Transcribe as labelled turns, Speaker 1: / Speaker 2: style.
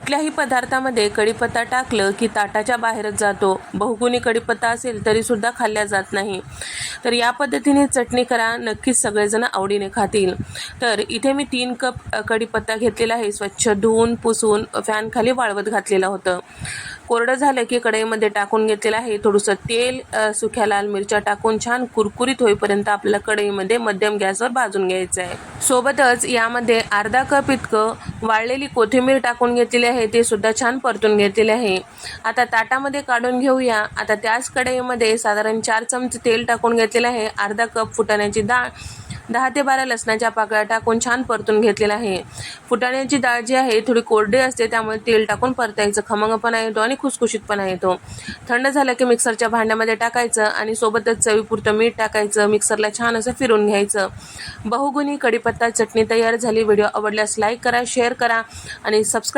Speaker 1: कुठल्याही पदार्थामध्ये कढीपत्ता टाकलं की ताटाच्या बाहेरच जातो. बहुगुणी कढीपत्ता असेल तरीसुद्धा खाल्ल्या जात नाही. तर या पद्धतीने चटणी करा नक्कीच सगळेजण आवडीने खातील. तर इथे मी तीन कप कढीपत्ता घेतलेला आहे. स्वच्छ धुवून पुसून फॅनखाली वाळवत घातलेलं होतं. कोरडं झालं की कढईमध्ये टाकून घेतलेलं आहे. थोडंसं तेल सुख्या सुक्या लाल मिरच्या टाकून छान कुरकुरीत होईपर्यंत आपल्याला कढईमध्ये मध्यम गॅसवर भाजून घ्यायचं आहे. सोबतच यामध्ये अर्धा कप इतकं वाळलेली कोथिंबीर टाकून घेतलेली आहे. ते सुद्धा छान परतून घेतलेले आहे. आता ताटामध्ये काढून घेऊया. आता त्याच कढईमध्ये साधारण चार चमचे तेल टाकून घेतलेलं आहे. अर्धा कप फुटाण्याची डाळ दहा ते बारा लसणाच्या पाकळ्या टाकून छान परतून घेतलेला आहे. फुटाण्याची डाळ जी आहे थोडी कोरडी असते त्यामुळे तेल टाकून परतायचं. खमंगपणा येतो आणि खुसखुशीतपणा येतो. थंड झालं की मिक्सरच्या भांड्यामध्ये टाकायचं आणि सोबतच चवीपुरतं मीठ टाकायचं. मिक्सरला छान असं फिरून घ्यायचं. बहुगुणी कढीपत्ता चटणी तयार झाली. व्हिडिओ आवडल्यास लाईक करा शेअर करा आणि सबस्क्राईब